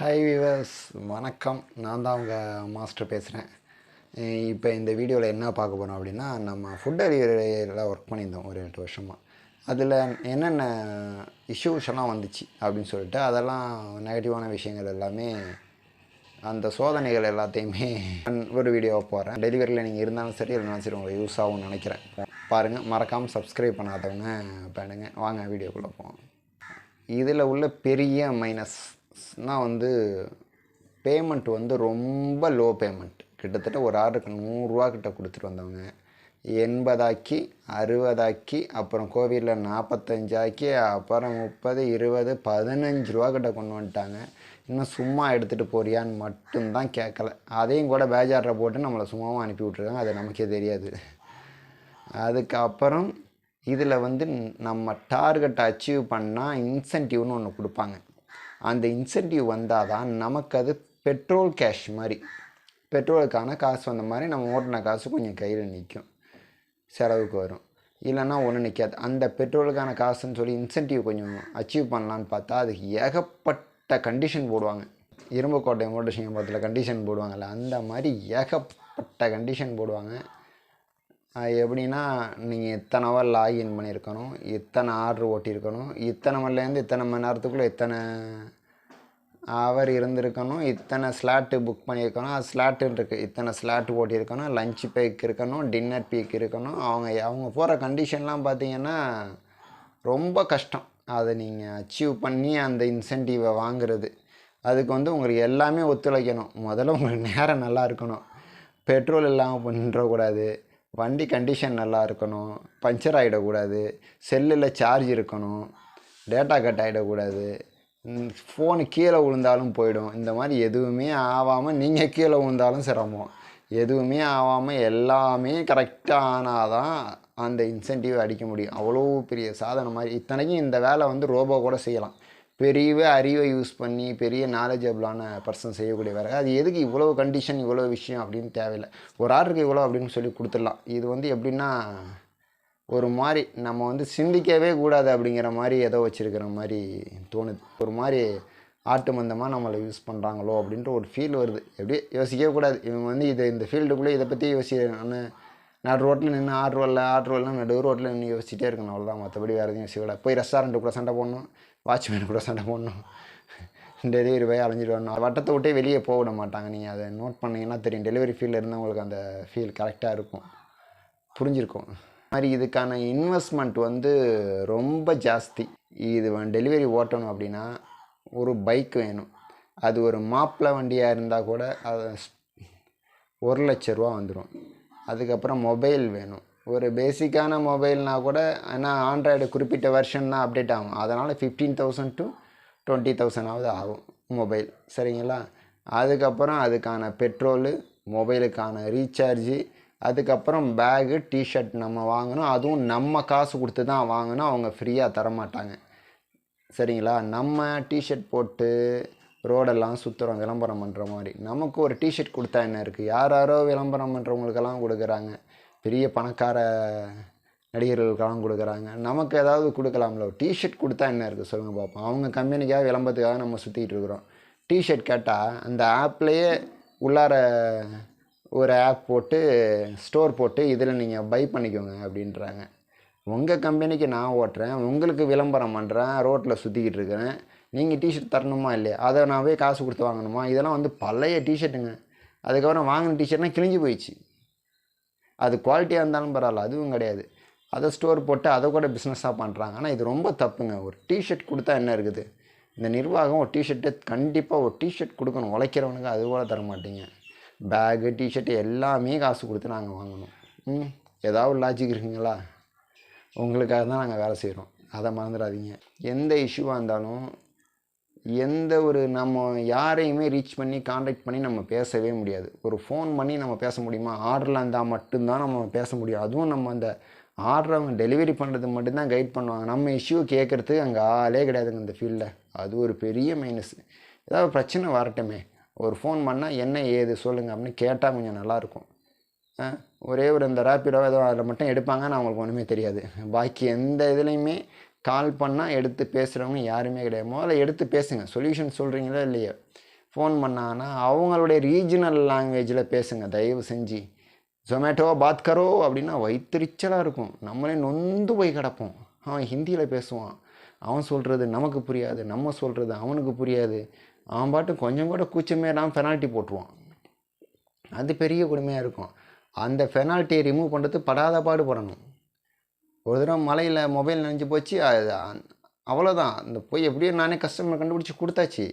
Hi viewers வணக்கம். நான் தான் உங்கள் மாஸ்டர் பேசுகிறேன் இப்போ இந்த வீடியோவில் என்ன பார்க்க போகிறோம் அப்படின்னா நம்ம ஃபுட் டெலிவரியில் ஒர்க் பண்ணியிருந்தோம் ஒரு எட்டு வருஷமாக அதில் என்னென்ன இஷ்யூஸ் எல்லாம் வந்துச்சு அப்படின்னு சொல்லிட்டு அதெல்லாம் நெகட்டிவான விஷயங்கள் எல்லாமே அந்த சோதனைகள் எல்லாத்தையுமே ஒரு வீடியோவை போகிறேன் டெலிவரியில் நீங்கள் இருந்தாலும் சரி இல்லைனாலும் சரி உங்களுக்கு யூஸ் ஆகும்னு நினைக்கிறேன். பாருங்கள் மறக்காமல் சப்ஸ்கிரைப் பண்ணாதவங்க பண்ணுங்கள் வாங்க வீடியோக்குள்ளே போவோம். இதில் உள்ள பெரிய மைனஸ் நான் வந்து பேமெண்ட் வந்து ரொம்ப லோ பேமெண்ட் கிட்டத்தட்ட ஒரு ஆர்டருக்கு நூறுரூவா கிட்ட கொடுத்துட்டு வந்தவங்க. எண்பதாக்கி அறுபதாக்கி அப்புறம் கோவிலில் நாற்பத்தஞ்சாக்கி அப்புறம் முப்பது இருபது பதினஞ்சு ரூபா கிட்ட கொண்டு வந்துட்டாங்க. இன்னும் சும்மா எடுத்துகிட்டு போறியான்னு மட்டும்தான் கேட்கல அதையும் கூட பேஜாரில் போட்டு நம்மளை சும்மாவும் அனுப்பி விட்ருக்காங்க அது நமக்கே தெரியாது. அதுக்கப்புறம் இதில் வந்து நம்ம டார்கெட் அச்சீவ் பண்ணால் இன்சென்டிவ்னு ஒன்று கொடுப்பாங்க. அந்த இன்சென்டிவ் வந்தால் தான் நமக்கு அது பெட்ரோல் கேஷ் மாதிரி பெட்ரோலுக்கான காசு வந்த மாதிரி நம்ம ஓட்டின காசு கொஞ்சம் கையில் நிற்கும் செலவுக்கு வரும். இல்லைன்னா ஒன்றும் நிற்காது அந்த பெட்ரோலுக்கான காசுன்னு சொல்லி இன்சென்டிவ் கொஞ்சம் அச்சீவ் பண்ணலான்னு பார்த்தா அதுக்கு ஏகப்பட்ட கண்டிஷன் போடுவாங்க. இரும்புக்கோட்டை மோட்டர் சிங்கம்பரத்தில் கண்டிஷன் போடுவாங்கள்ல அந்த மாதிரி ஏகப்பட்ட கண்டிஷன் போடுவாங்க. எப்படின்னா நீங்கள் இத்தனை லாகின் பண்ணியிருக்கணும் இத்தனை ஆர்டர் ஓட்டியிருக்கணும் இத்தனை மணிலேருந்து இத்தனை மணி நேரத்துக்குள்ளே இத்தனை ஹவர் இருந்திருக்கணும் இத்தனை ஸ்லாட்டு புக் பண்ணியிருக்கணும் அது ஸ்லாட்டுன்னு இருக்குது இத்தனை ஸ்லாட் ஓட்டியிருக்கணும் லஞ்ச் பேக் இருக்கணும் டின்னர் பீக் இருக்கணும். அவங்க அவங்க போகிற கண்டிஷன்லாம் பார்த்தீங்கன்னா ரொம்ப கஷ்டம். அதை நீங்கள் அச்சீவ் பண்ணி அந்த இன்சென்டிவை வாங்குறது. அதுக்கு வந்து உங்களுக்கு எல்லாமே ஒத்துழைக்கணும். முதல்ல உங்களுக்கு நேரம் நல்லா இருக்கணும். பெட்ரோல் இல்லாமல் பண்ணிடக்கூடாது வண்டி கண்டிஷன் நல்லா இருக்கணும். பஞ்சர் ஆகிடக்கூடாது செல்லில் சார்ஜ் இருக்கணும். டேட்டா கட் ஆகிடக்கூடாது ஃபோனு கீழே விழுந்தாலும் போயிடும். இந்த மாதிரி எதுவுமே ஆகாமல் நீங்கள் கீழே விழுந்தாலும் சிரமம். எதுவுமே ஆகாமல் எல்லாமே கரெக்டாக ஆனால் தான் அந்த இன்சென்டிவ் அடிக்க முடியும். அவ்வளோ பெரிய சாதனை மாதிரி. இத்தனைக்கும் இந்த வேலை வந்து ரோபோ கூட செய்யலாம். பெரிய அறிவை யூஸ் பண்ணி பெரிய நாலேஜபிளான பர்சன் செய்யக்கூடிய வேலை. அது எதுக்கு இவ்வளோ கண்டிஷன் இவ்வளோ விஷயம் அப்படின்னு தேவையில்லை. ஒரு ஆர்டருக்கு இவ்வளோ அப்படின்னு சொல்லி கொடுத்துடலாம். இது வந்து எப்படின்னா ஒரு மாதிரி நம்ம வந்து சிந்திக்கவே கூடாது அப்படிங்கிற மாதிரி ஏதோ வச்சுருக்கிற மாதிரி தோணுது. ஒரு மாதிரி ஆட்டு மந்தமாக நம்மளை யூஸ் பண்ணுறாங்களோ அப்படின்ற ஒரு ஃபீல் வருது. எப்படி யோசிக்கவே கூடாது. இவங்க வந்து இது இந்த ஃபீல்டுக்குள்ளே இதை பற்றி யோசிக்கணும்னு நடு ரோட்டில் நின்று ஆர்டர் வரல ஆர்டர் வரலாம் நடு ரோட்டில் நின்று யோசிச்சிட்டே இருக்கணும். அவ்வளோதான் மற்றபடி வேறு எதுவும் யோசிக்கல. போய் ரெஸ்டாரண்ட்டு கூட சண்டை போடணும். வாட்ச்மேன் கூட சண்டை போடணும். டெலிவரி போய் அலைஞ்சிட்டு வரணும். வட்டத்தை விட்டே வெளியே போக விட மாட்டாங்க. நீங்கள் அதை நோட் பண்ணிங்கன்னா தெரியும். டெலிவரி ஃபீல்டில் இருந்தவங்களுக்கு அந்த ஃபீல் கரெக்டாக இருக்கும். புரிஞ்சிருக்கும். மாதிரி இதுக்கான இன்வெஸ்ட்மெண்ட் வந்து ரொம்ப ஜாஸ்தி. இது டெலிவரி ஓட்டணும் அப்படின்னா ஒரு பைக் வேணும். அது ஒரு மாப்பிள்ளை வண்டியாக இருந்தால் கூட அது ஒரு லட்ச ரூபா வந்துடும் அதுக்கப்புறம் மொபைல் வேணும். ஒரு பேசிக்கான மொபைல்னால் கூட ஆனால் ஆண்ட்ராய்டு குறிப்பிட்ட வெர்ஷன் தான் அப்டேட் ஆகும். அதனால் ஃபிஃப்டீன் தௌசண்ட் டு டுவெண்ட்டி தௌசண்டாவது ஆகும் மொபைல் சரிங்களா? அதுக்கப்புறம் அதுக்கான பெட்ரோலு மொபைலுக்கான ரீசார்ஜு அதுக்கப்புறம் பேகு டிஷர்ட் நம்ம வாங்கணும். அதுவும் நம்ம காசு கொடுத்து தான் வாங்கணும். அவங்க ஃப்ரீயாக தரமாட்டாங்க. சரிங்களா? நம்ம டிஷர்ட் போட்டு ரோடெல்லாம் சுற்றுறோம் விளம்பரம் பண்ணுற மாதிரி. நமக்கு ஒரு டிஷர்ட் கொடுத்தா என்ன இருக்குது யார் யாரோ விளம்பரம் பண்ணுறவங்களுக்கெல்லாம் கொடுக்குறாங்க. பெரிய பணக்கார நடிகர்களுக்கெல்லாம் கொடுக்குறாங்க. நமக்கு ஏதாவது கொடுக்கலாம்ல. ஒரு டிஷர்ட் கொடுத்தா என்ன இருக்குது சொல்லுங்கள் பார்ப்போம் அவங்க கம்பெனிக்காக விளம்பரத்துக்காக நம்ம சுற்றிட்டு இருக்கிறோம். டிஷர்ட் கேட்டால் அந்த ஆப்லேயே உள்ளார ஒரு ஆப் போட்டு ஸ்டோர் போட்டு இதில் நீங்கள் பை பண்ணிக்கோங்க அப்படின்றாங்க. உங்கள் கம்பெனிக்கு நான் ஓட்டுறேன். உங்களுக்கு விளம்பரம் பண்ணுறேன் ரோட்டில் சுற்றிக்கிட்டு இருக்கிறேன். நீங்கள் டிஷர்ட் தரணுமா இல்லையா? அதை நான் போய் காசு கொடுத்து வாங்கணுமா? இதெல்லாம் வந்து பழைய டிஷர்ட்டுங்க அதுக்கப்புறம் வாங்கின டிஷர்ட்லாம் கிழிஞ்சு போயிடுச்சு. அது குவாலிட்டியாக இருந்தாலும் பரவாயில்ல அதுவும் கிடையாது. அதை ஸ்டோர் போட்டு அதை கூட பிஸ்னஸாக பண்ணுறாங்க ஆனால் இது ரொம்ப தப்புங்க. ஒரு டிஷர்ட் கொடுத்தா என்ன இருக்குது? இந்த நிர்வாகம் ஒரு டிஷர்ட்டு கண்டிப்பாக ஒரு டிஷர்ட் கொடுக்கணும். உழைக்கிறவனுக்கு அது கூட தர மாட்டீங்க. பேகு டிஷர்ட்டு எல்லாமே காசு கொடுத்து நாங்கள் வாங்கணும். ம்? ஏதாவது லாஜிக் இருக்குங்களா? உங்களுக்காக தான் நாங்கள் வேலை செய்கிறோம் அதை மறந்துடாதீங்க. எந்த இஷ்யூவாக இருந்தாலும் எந்த ஒரு நம்ம யாரையுமே ரீச் பண்ணி காண்டாக்ட் பண்ணி நம்ம பேசவே முடியாது. ஒரு ஃபோன் பண்ணி நம்ம பேச முடியுமா? ஆர்டரில் இருந்தால் மட்டும்தான் நம்ம பேச முடியும். அதுவும் நம்ம அந்த ஆர்டர் அவங்க டெலிவரி பண்ணுறது மட்டும்தான் கைட் பண்ணுவாங்க. நம்ம இஷ்யூ கேட்குறதுக்கு அங்கே ஆளே கிடையாதுங்க இந்த ஃபீல்டில் அது ஒரு பெரிய மைனஸ் ஏதாவது பிரச்சனை வரட்டுமே. ஒரு ஃபோன் பண்ணால் என்ன ஏது? சொல்லுங்கள் அப்படின்னு கேட்டால் கொஞ்சம் நல்லாயிருக்கும் ஒரே ஒரு இந்த ரேப்பிடோ ஏதோ அதில் மட்டும் எடுப்பாங்க நான் அவங்களுக்கு ஒன்றுமே தெரியாது. பாக்கி எந்த இதுலேயுமே கால் பண்ணால் எடுத்து பேசுகிறவங்க யாருமே கிடையாது. முதல்ல எடுத்து பேசுங்க. சொல்யூஷன் சொல்கிறீங்களா இல்லையா? ஃபோன் பண்ணாங்கன்னா அவங்களுடைய ரீஜனல் லாங்குவேஜில் பேசுங்க. தயவு செஞ்சு. ஜொமேட்டோ பாத் கரோ அப்படின்னா வயிற்றுச்சலாக இருக்கும். நம்மளே நொந்து போய் கிடப்போம். அவன் ஹிந்தியில் பேசுவான். அவன் சொல்கிறது நமக்கு புரியாது. நம்ம சொல்கிறது அவனுக்கு புரியாது. அவன் பாட்டு கொஞ்சம் கூட கூச்சமே இல்லாமல் பெனால்ட்டி போட்டுருவான். அது பெரிய கொடுமையாக இருக்கும். அந்த பெனால்ட்டியை ரிமூவ் பண்ணுறது படாத பாடு படணும். ஒரு தடவை மலையில் மொபைல் நினைஞ்சு போச்சு அது அவ்வளோதான் அந்த போய் எப்படியோ நானே கஸ்டமர் கண்டுபிடிச்சி கொடுத்தாச்சு.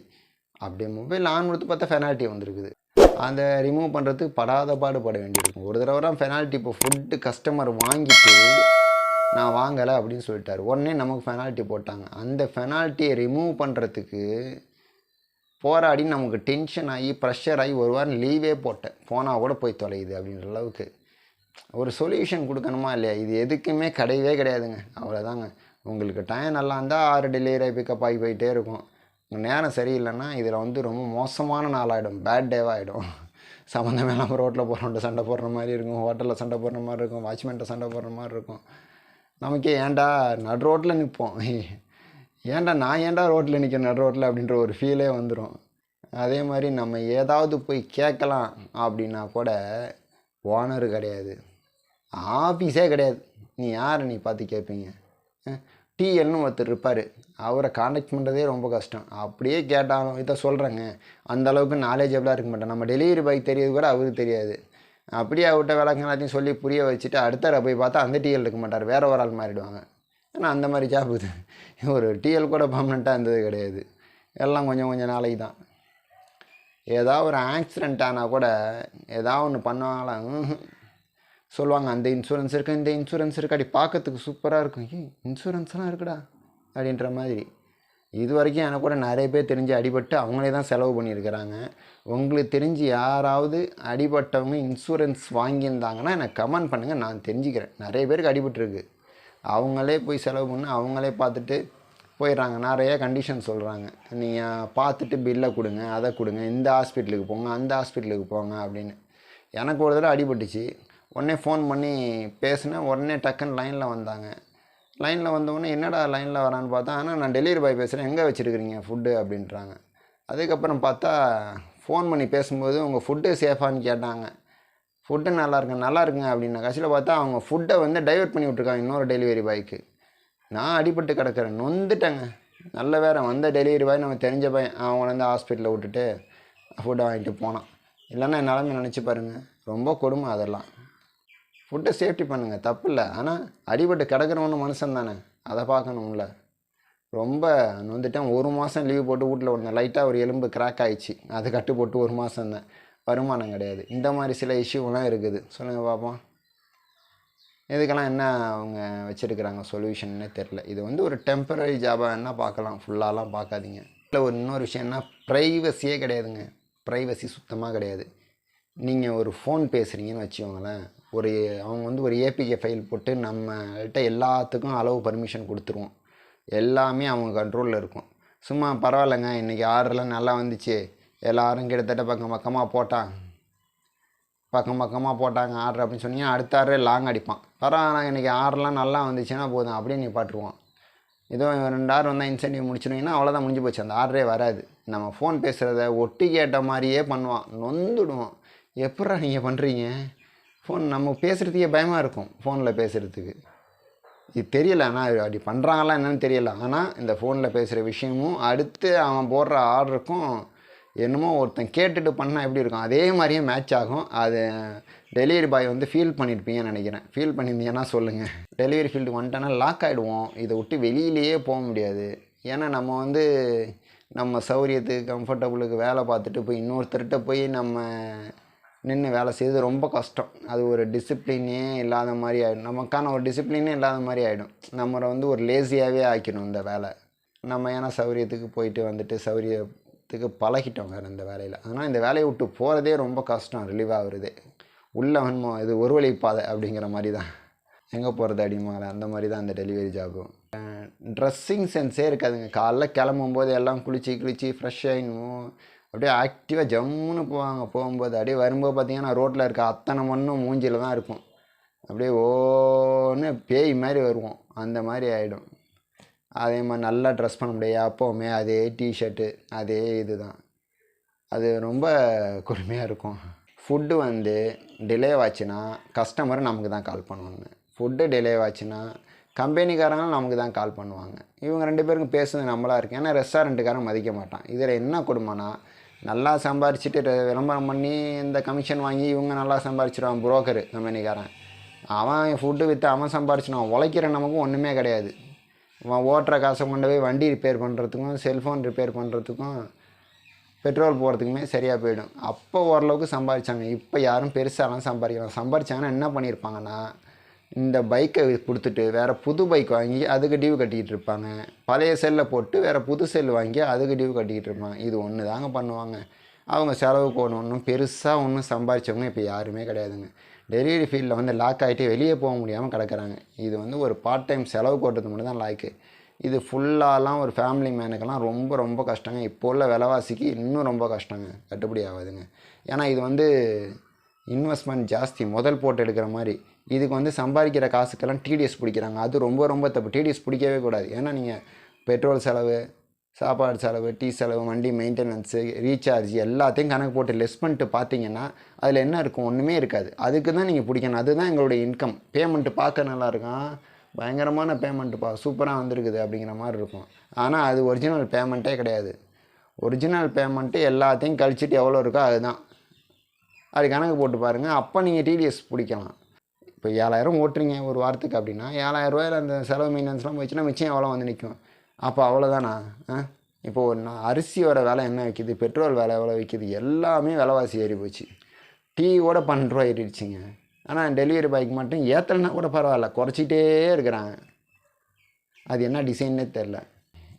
அப்படியே மொபைல் ஆன் கொடுத்து பார்த்தா பெனால்ட்டி வந்திருக்குது. அந்த ரிமூவ் பண்ணுறதுக்கு படாத பாடு பட வேண்டியிருக்கும். ஒரு தடவை தான் ஃபெனால்ட்டி இப்போ ஃபுட்டு கஸ்டமர் வாங்கிட்டு நான் வாங்கலை அப்படின்னு சொல்லிட்டார். உடனே நமக்கு ஃபெனால்ட்டி போட்டாங்க. அந்த ஃபெனால்ட்டியை ரிமூவ் பண்ணுறதுக்கு போராடி நமக்கு டென்ஷன் ஆகி ப்ரெஷர் ஆகி ஒரு வாரம் லீவே போட்டேன். போனால் கூட போய் தொலையுது அப்படின்ற அளவுக்கு. ஒரு சொல்யூஷன் கொடுக்கணுமா இல்லையா? இது எதுக்குமே கிடையவே கிடையாதுங்க. அவ்வளோதாங்க உங்களுக்கு டைம் நல்லா இருந்தால் ஆறு டெலிவரி பிக்கப் ஆகி போயிட்டே இருக்கும். நேரம் சரியில்லைன்னா இதில் வந்து ரொம்ப மோசமான நாளாகிடும் பேட் டேவாக ஆகிடும் சம்மந்தமே இல்லாமல் ரோட்டில் போகிறவன்ட்ட சண்டை போடுற மாதிரி இருக்கும். ஹோட்டலில் சண்டை போடுற மாதிரி இருக்கும். வாட்ச்மேன்ட்ட சண்டை போடுற மாதிரி இருக்கும். நமக்கே ஏன்டா நடு ரோட்டில் நிற்போம் ஏன்டா நான் ஏன்டா ரோட்டில் நிற்கிறேன் நடு ரோட்டில் அப்படின்ற ஒரு ஃபீலே வந்துடும் அதே மாதிரி நம்ம ஏதாவது போய் கேட்கலாம் அப்படின்னா கூட ஓனர் கிடையாது. ஆஃபீஸே கிடையாது. நீ யார் நீ பார்த்து கேட்பீங்க? டிஎல்னு ஒருத்தர் இருப்பார். அவரை காண்டாக்ட் பண்ணுறதே ரொம்ப கஷ்டம். அப்படியே கேட்டாலும் இதை சொல்கிறேங்க அந்தளவுக்கு நாலேஜபிளாக இருக்க மாட்டேன். நம்ம டெலிவரி பாய் தெரியுது கூட அவருக்கு தெரியாது. அப்படியே அவர்கிட்ட விளக்கம் எல்லாத்தையும் சொல்லி புரிய வச்சுட்டு அடுத்த போய் பார்த்தா அந்த டிஎல் இருக்க மாட்டார். வேறு ஒரு ஆள் மாறிடுவாங்க. ஏன்னா அந்த மாதிரி ஜாப் இது. ஒரு டிஎல் கூட பர்மனெண்ட்டாக இருந்தது கிடையாது. எல்லாம் கொஞ்சம் கொஞ்சம் நாளைக்கு தான் ஏதாவது ஒரு ஆக்சிடெண்ட் ஆனால் கூட ஏதாவது ஒன்று பண்ணாலும் சொல்லுவாங்க அந்த இன்சூரன்ஸ் இருக்குது இந்த இன்சூரன்ஸ் இருக்கு. அப்படி பார்க்கறதுக்கு சூப்பராக இருக்கும். ஏய் இன்சூரன்ஸ்லாம் இருக்குடா அப்படின்ற மாதிரி. இது வரைக்கும் எனக்கு கூட நிறைய பேர் தெரிஞ்சு அடிபட்டு அவங்களே தான் செலவு பண்ணியிருக்கிறாங்க. உங்களுக்கு தெரிஞ்சு யாராவது அடிபட்டவங்க இன்சூரன்ஸ் வாங்கியிருந்தாங்கன்னா எனக்கு கமெண்ட் பண்ணுங்கள் நான் தெரிஞ்சுக்கிறேன். நிறைய பேருக்கு அடிபட்டிருக்கு. அவங்களே போய் செலவு பண்ணி அவங்களே பார்த்துட்டு போயிடுறாங்க. நிறைய கண்டிஷன் சொல்கிறாங்க நீங்கள் பார்த்துட்டு பில்லை கொடுங்க அதை கொடுங்க இந்த ஹாஸ்பிட்டலுக்கு போங்க அந்த ஹாஸ்பிட்டலுக்கு போங்க அப்படின்னு. எனக்கு ஒரு தடவை அடிபட்டுச்சு. உடனே ஃபோன் பண்ணி பேசினேன். உடனே டக்குன்னு லைனில் வந்தாங்க. லைனில் வந்தவுடனே என்னடா லைனில் வரான்னு பார்த்தா ஆனால் நான் டெலிவரி பாய் பேசுகிறேன் எங்கே வச்சுருக்கிறீங்க ஃபுட்டு அப்படின்றாங்க. அதுக்கப்புறம் பார்த்தா ஃபோன் பண்ணி பேசும்போது உங்கள் ஃபுட்டு சேஃபான்னு கேட்டாங்க. ஃபுட்டு நல்லா இருக்கு நல்லா இருக்குங்க அப்படின்னா கடைசியில் பார்த்தா அவங்க ஃபுட்டை வந்து டைவெர்ட் பண்ணி விட்ருக்காங்க இன்னொரு டெலிவரி பாய்க்கு நான் அடிபட்டு கிடக்கிறேன். நொந்துட்டேங்க. நல்ல வேற வந்த டெலிவரி பாய் நம்ம தெரிஞ்ச பையன் அவங்க வந்து ஹாஸ்பிட்டலில் விட்டுட்டு ஃபுட்டை வாங்கிட்டு போனான். இல்லைன்னா என் நிலமை நினச்சி பாருங்கள் ரொம்ப கொடுமை அதெல்லாம். ஃபுட்டை சேஃப்டி பண்ணுங்கள் தப்பு இல்லை. ஆனால் அடிபட்டு கிடக்கிறவனு மனுஷன் தானே. அதை பார்க்கணும்ல. ரொம்ப வந்துட்டேன் ஒரு மாதம் லீவ் போட்டு வீட்டில் விட்டேன் லைட்டாக ஒரு எலும்பு கிராக் ஆயிடுச்சு. அது கட்டு போட்டு ஒரு மாதம் தான் வருமானம் கிடையாது. இந்த மாதிரி சில இஷ்யூலாம் இருக்குது. சொல்லுங்கள் பார்ப்போம் இதுக்கெல்லாம் என்ன அவங்க வச்சுருக்கிறாங்க சொல்யூஷன்னே தெரில இது வந்து ஒரு டெம்பரரி ஜாபாக என்ன பார்க்கலாம். ஃபுல்லாலாம் பார்க்காதீங்க. இல்லை ஒரு இன்னொரு விஷயம் என்ன? ப்ரைவசியே கிடையாதுங்க. ப்ரைவசி சுத்தமாக கிடையாது. நீங்கள் ஒரு ஃபோன் பேசுகிறீங்கன்னு வச்சுக்கோங்களேன். ஒரு அவங்க வந்து ஒரு ஏபிகே ஃபைல் போட்டு நம்மகிட்ட எல்லாத்துக்கும் அளவு பர்மிஷன் கொடுத்துருவோம். எல்லாமே அவங்க கண்ட்ரோலில் இருக்கும். சும்மா பரவாயில்லைங்க இன்றைக்கி ஆர்டர்லாம் நல்லா வந்துச்சு. எல்லோரும் கிட்டத்தட்ட பக்கம் பக்கமாக போட்டான். பக்கம் பக்கமாக போட்டாங்க ஆர்டர் அப்படின்னு சொன்னீங்கன்னா அடுத்த ஆர்டரே லாங் அடிப்பான். பரவாயில்ல இன்றைக்கி ஆர்டர்லாம் நல்லா வந்துச்சுன்னா போதும் அப்படியே நீ பாட்டுருவான் ஏதோ ரெண்டு ஆர்டர் வந்தால் இன்சென்டிவ் முடிச்சிட்டிங்கன்னா அவ்வளோதான் முடிஞ்சு போச்சு அந்த ஆர்டரே வராது. நம்ம ஃபோன் பேசுகிறத ஒட்டி கேட்ட மாதிரியே பண்ணுவான் நொந்துடுவான். எப்பட்றா நீங்கள் பண்ணுறீங்க ஃபோன் நம்ம பேசுகிறதுக்கே பயமாக இருக்கும் ஃபோனில் பேசுகிறதுக்கு இது தெரியல ஆனால் அப்படி பண்ணுறாங்களா என்னென்னு தெரியல. ஆனால் இந்த ஃபோனில் பேசுகிற விஷயமும் அடுத்து அவன் போடுற ஆர்டருக்கும் என்னமோ ஒருத்தன் கேட்டுட்டு பண்ணால் எப்படி இருக்கும்? அதே மாதிரியே மேட்ச் ஆகும். அது டெலிவரி பாய் வந்து ஃபீல் பண்ணியிருப்பீங்கன்னு நினைக்கிறேன். ஃபீல் பண்ணியிருந்தீங்கன்னா சொல்லுங்கள் டெலிவரி ஃபீல்டு வந்துட்டோன்னா லாக் ஆகிடுவோம் இதை விட்டு வெளியிலேயே போக முடியாது. ஏன்னா நம்ம வந்து நம்ம சௌரியத்துக்கு கம்ஃபர்டபுளுக்கு வேலை பார்த்துட்டு போய் இன்னொருத்தர்கிட்ட போய் நம்ம நின்று வேலை செய்வது ரொம்ப கஷ்டம். அது ஒரு டிசிப்ளினே இல்லாத மாதிரி ஆகிடும் நமக்கான ஒரு டிசிப்ளினே இல்லாத மாதிரி ஆகிடும் நம்மளை வந்து ஒரு லேசியாகவே ஆக்கிடும் இந்த வேலை. நம்ம ஏன்னா சௌரியத்துக்கு போயிட்டு வந்துட்டு சௌரியத்துக்கு பழகிட்டோம் வேறு இந்த வேலையில். அதனால் இந்த வேலையை விட்டு போகிறதே ரொம்ப கஷ்டம் ரிலீவ் ஆகுறதே. உள்ள வன்மோ இது ஒரு வழி பாதை அப்படிங்கிற மாதிரி தான் எங்கே போகிறது அடிமால அந்த மாதிரி தான் அந்த டெலிவரி ஜாபும் ட்ரெஸ்ஸிங் சென்ஸே இருக்காதுங்க. காலைல கிளம்பும்போது எல்லாம் குளிச்சு குளிச்சு ஃப்ரெஷ் ஆகிடணும் அப்படியே ஆக்டிவாக ஜம்முன்னு போவாங்க. போகும்போது அப்படியே வரும்போது பார்த்தீங்கன்னா ரோட்டில் இருக்க அத்தனை மண்ணும் மூஞ்சியில் தான் இருக்கும். அப்படியே ஓன்னு பேய் மாதிரி வருவோம். அந்த மாதிரி ஆகிடும் அதே மாதிரி நல்லா ட்ரெஸ் பண்ண முடியாது. அப்போவுமே அதே டிஷர்ட்டு அதே இது தான் அது ரொம்ப கொடுமையாக இருக்கும். ஃபுட்டு வந்து டிலே ஆச்சுன்னா கஸ்டமர் நமக்கு தான் கால் பண்ணுவாங்க. ஃபுட்டு டிலே ஆச்சுன்னா கம்பெனிக்காரங்களும் நமக்கு தான் கால் பண்ணுவாங்க. இவங்க ரெண்டு பேருக்கும் பேசுறது நம்மளாக இருக்கு ஏன்னா ரெஸ்டாரண்ட்டுக்காரன் மதிக்க மாட்டான். இதில் என்ன கொடுமைனா நல்லா சம்பாரிச்சிட்டு விளம்பரம் பண்ணி இந்த கமிஷன் வாங்கி இவங்க நல்லா சம்பாரிச்சிடுவான் புரோக்கரு கம்பெனிக்காரன் அவன் ஃபுட்டு விற்று அவன் சம்பாரிச்சிடுவான் உழைக்கிற நமக்கும் ஒன்றுமே கிடையாது. அவன் ஓட்டுற காசை கொண்டு போய் வண்டி ரிப்பேர் பண்ணுறதுக்கும் செல்ஃபோன் ரிப்பேர் பண்ணுறதுக்கும் பெட்ரோல் போகிறதுக்குமே சரியாக போயிடும். அப்போ ஓரளவுக்கு சம்பாதிச்சாங்க. இப்போ யாரும் பெருசாலாம் சம்பாதிக்கலாம் சம்பாதிச்சாங்கன்னா என்ன பண்ணியிருப்பாங்கன்னா இந்த பைக்கை கொடுத்துட்டு வேறு புது பைக் வாங்கி அதுக்கு டியூ கட்டிக்கிட்டு இருப்பாங்க. பழைய செல்லை போட்டு வேறு புது செல் வாங்கி அதுக்கு டியூ கட்டிக்கிட்டு இருப்பாங்க. இது ஒன்று தாங்க பண்ணுவாங்க. அவங்க செலவுக்கு ஒன்று ஒன்றும் பெருசாக ஒன்றும் சம்பாதிச்சவங்க இப்போ யாருமே கிடையாதுங்க. டெலிவரி ஃபீல்டில் வந்து லாக் ஆகிட்டு வெளியே போக முடியாமல் கிடக்கிறாங்க. இது வந்து ஒரு பார்ட் டைம் செலவு கோட்டது மட்டும் தான் லாக்கு இது ஃபுல்லாலாம் ஒரு ஃபேமிலி மேனுக்கெல்லாம் ரொம்ப ரொம்ப கஷ்டங்க. இப்போ உள்ள விலைவாசிக்கு இன்னும் ரொம்ப கஷ்டங்க. கட்டுப்படி ஆகாதுங்க. ஏன்னா இது வந்து இன்வெஸ்ட்மெண்ட் ஜாஸ்தி. முதல் போட்டு எடுக்கிற மாதிரி. இதுக்கு வந்து சம்பாதிக்கிற காசுக்கெல்லாம் டிடிஎஸ் பிடிக்கிறாங்க. அது ரொம்ப ரொம்ப தப்பு. டிடிஎஸ் பிடிக்கவே கூடாது. ஏன்னா நீங்கள் பெட்ரோல் செலவு சாப்பாடு செலவு டீ செலவு வண்டி மெயின்டெனன்ஸு ரீசார்ஜ் எல்லாத்தையும் கணக்கு போட்டு லெஸ் பண்ணிட்டு பார்த்தீங்கன்னா அதில் என்ன இருக்கும்? ஒன்றுமே இருக்காது. அதுக்கு தான் நீங்கள் பிடிக்கணும். அதுதான் எங்களுடைய இன்கம் பேமெண்ட்டு பார்க்க நல்லா இருக்கும். பயங்கரமான பேமெண்ட்டுப்பா சூப்பராக வந்திருக்குது அப்படிங்கிற மாதிரி இருக்கும். ஆனால் அது ஒரிஜினல் பேமெண்ட்டே கிடையாது. ஒரிஜினல் பேமெண்ட்டு எல்லாத்தையும் கழிச்சிட்டு எவ்வளோ இருக்கோ அதுதான். அது கணக்கு போட்டு பாருங்கள் அப்போ நீங்கள் டிடிஎஸ் பிடிக்கலாம். இப்போ ஏழாயிரம் ஓட்டுறீங்க ஒரு வாரத்துக்கு அப்படின்னா ஏழாயிரம் ரூபாயில் அந்த செலவு மெயின்டெனன்ஸ்லாம் போச்சுன்னா மிச்சம் எவ்வளோ வந்து நிற்கும் அப்போ அவ்வளோதானா ஆ? இப்போ ஒரு அரிசியோட விலை என்ன விற்கிது பெட்ரோல் விலை எவ்வளோ விற்கிது எல்லாமே விலைவாசி ஏறி போச்சு டீயோட பன்னெண்டு ரூபா ஏறிடுச்சிங்க. ஆனால் டெலிவரி பாய்க்கு மட்டும் ஏற்றலைன்னா கூட பரவாயில்ல. குறைச்சிட்டே இருக்கிறாங்க. அது என்ன டிசைன்னே தெரில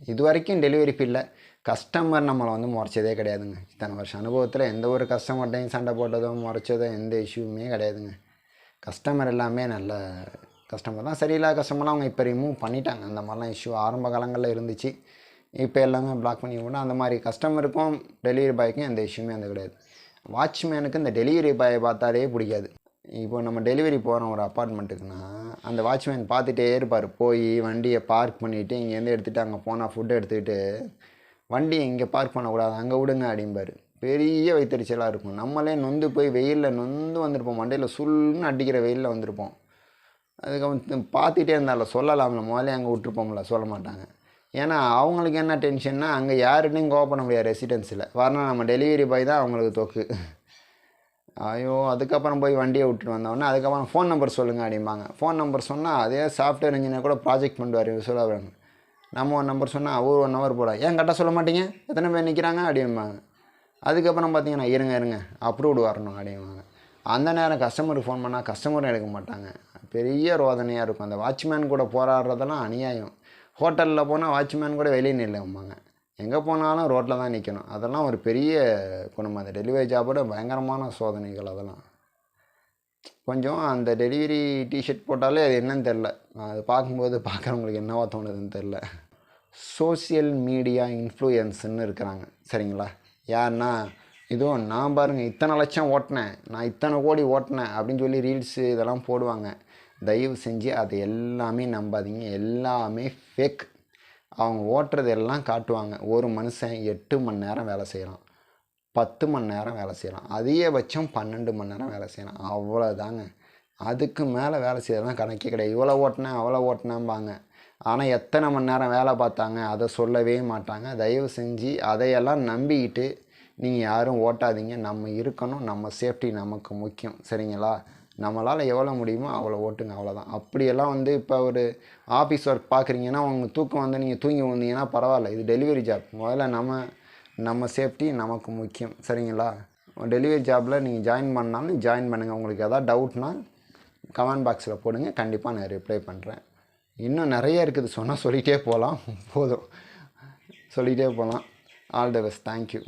இது வரைக்கும் டெலிவரி ஃபீல்டில் கஸ்டமர் நம்மளை வந்து முறைச்சதே கிடையாதுங்க. இத்தனை வருஷம் அனுபவத்தில் எந்த ஒரு கஸ்டமர்ட்டையும் சண்டை போட்டதோ முறைச்சதோ எந்த இஷ்யூவுமே கிடையாதுங்க. கஸ்டமர் எல்லாமே நல்ல கஸ்டமர் தான் சரியில்லாத கஸ்டமர்லாம் அவங்க இப்போ ரிமூவ் பண்ணிட்டாங்க. அந்த மாதிரிலாம் இஷ்யூ ஆரம்ப காலங்களில் இருந்துச்சு. இப்போ எல்லாமே பிளாக் பண்ணி விட அந்த மாதிரி கஸ்டமருக்கும் டெலிவரி பாய்க்கும் எந்த இஷ்யூமே அந்த கிடையாது. வாட்ச்மேனுக்கு இந்த டெலிவரி பாயை பார்த்தாலே பிடிக்காது. இப்போ நம்ம டெலிவரி போகிறோம் ஒரு அப்பார்ட்மெண்ட்டுக்குன்னா அந்த வாட்ச்மேன் பார்த்துட்டே இருப்பார். போய் வண்டியை பார்க் பண்ணிவிட்டு இங்கேருந்து எடுத்துகிட்டு அங்கே போனால் ஃபுட்டு எடுத்துக்கிட்டு வண்டியை இங்கே பார்க் பண்ணக்கூடாது அங்கே விடுங்க அப்படிம்பார். பெரிய வைத்தறிச்சலாக இருக்கும். நம்மளே நொந்து போய் வெயிலில் நொந்து வந்திருப்போம். மண்டையில் சுல்லுன்னு அடிக்கிற வெயிலில் வந்திருப்போம். அதுக்கப்புறம் பார்த்துட்டே இருந்தால சொல்லலாம்ல முதல்ல அங்கே விட்டுருப்போம்ல சொல்ல மாட்டாங்க. ஏன்னா அவங்களுக்கு என்ன டென்ஷன்னா அங்கே யாருன்னு கோவ பண்ண முடியாது ரெசிடென்ஸில் வரணும் நம்ம டெலிவரி பாய் தான் அவங்களுக்கு தொக்கு. ஐயோ அதுக்கப்புறம் போய் வண்டியை விட்டுட்டு வந்தோடனே அதுக்கப்புறம் ஃபோன் நம்பர் சொல்லுங்கள் அப்படிம்பாங்க. ஃபோன் நம்பர் சொன்னால் அதே சாஃப்ட்வேர் இன்ஜினியர் கூட ப்ராஜெக்ட் பண்ணுவார் சொல்ல நம்ம ஒரு நம்பர் சொன்னால் அவர் ஒன் ஹவர் போட ஏன் கரெக்டாக சொல்ல மாட்டீங்க? எத்தனை பேர் நிற்கிறாங்க அப்படிம்பாங்க. அதுக்கப்புறம் பார்த்தீங்கன்னா இருங்க இருங்க அப்ரூவ்டு வரணும் அப்படிம்பாங்க. அந்த நேரம் கஸ்டமருக்கு ஃபோன் பண்ணால் கஸ்டமரும் எடுக்க மாட்டாங்க. பெரிய ரோதனையாக இருக்கும். அந்த வாட்ச்மேன் கூட போராடுறதெல்லாம் அநியாயம். ஹோட்டலில் போனால் வாட்ச்மேன் கூட வெளியே நில்லும்பாங்க. எங்கே போனாலும் ரோட்டில் தான் நிற்கணும் அதெல்லாம் ஒரு பெரிய குடும்பம் அந்த டெலிவரி ஜாபோட பயங்கரமான சோதனைகள் அதெல்லாம். கொஞ்சம் அந்த டெலிவரி டிஷர்ட் போட்டாலே அது என்னன்னு தெரில அது பார்க்கும்போது பார்க்குறவங்களுக்கு என்னவா தோணுதுன்னு தெரில சோஷியல் மீடியா இன்ஃப்ளூயன்ஸுன்னு இருக்கிறாங்க. சரிங்களா? யாருன்னா இதோ நான் பாருங்கள் இத்தனை லட்சம் ஓட்டினேன். நான் இத்தனை கோடி ஓட்டினேன் அப்படின்னு சொல்லி ரீல்ஸு இதெல்லாம் போடுவாங்க. தயவு செஞ்சு அது எல்லாமே நம்பாதீங்க. எல்லாமே ஃபேக் அவங்க ஓட்டுறது எல்லாம் காட்டுவாங்க. ஒரு மனுஷன் எட்டு மணி நேரம் வேலை செய்கிறான் பத்து மணி நேரம் வேலை செய்யலாம் அதிகபட்சம் பன்னெண்டு மணி நேரம் வேலை செய்யலாம் அவ்வளோதாங்க அதுக்கு மேலே வேலை செய்யறதுலாம் கணக்கே கிடையாது. இவ்வளோ ஓட்டினேன் அவ்வளோ ஓட்டினேன்பாங்க ஆனால் எத்தனை மணி நேரம் வேலை பார்த்தாங்க? அதை சொல்லவே மாட்டாங்க. தயவு செஞ்சு அதையெல்லாம் நம்பிக்கிட்டு நீங்கள் யாரும் ஓட்டாதீங்க. நம்ம இருக்கணும். நம்ம சேஃப்டி நமக்கு முக்கியம். சரிங்களா? நம்மளால் எவ்வளோ முடியுமோ அவ்வளோ ஓட்டுங்க. அவ்வளோதான் அப்படியெல்லாம் வந்து இப்போ ஒரு ஆஃபீஸ் ஒர்க் பார்க்குறீங்கன்னா உங்கள் தூக்கம் வந்து நீங்கள் தூங்கி வந்தீங்கன்னா பரவாயில்ல. இது டெலிவரி ஜாப் முதல்ல நம்ம நம்ம சேஃப்டி நமக்கு முக்கியம். சரிங்களா? டெலிவரி ஜாபில் நீங்கள் ஜாயின் பண்ணாலும் ஜாயின் பண்ணுங்கள் உங்களுக்கு எதாவது டவுட்னா கமெண்ட் பாக்ஸில் போடுங்க. கண்டிப்பாக நான் ரிப்ளை பண்ணுறேன் இன்னும் நிறைய இருக்குது. சொன்னால் சொல்லிகிட்டே போகலாம் போதும். சொல்லிகிட்டே போகலாம் ஆல் த பெஸ்ட் தேங்க்யூ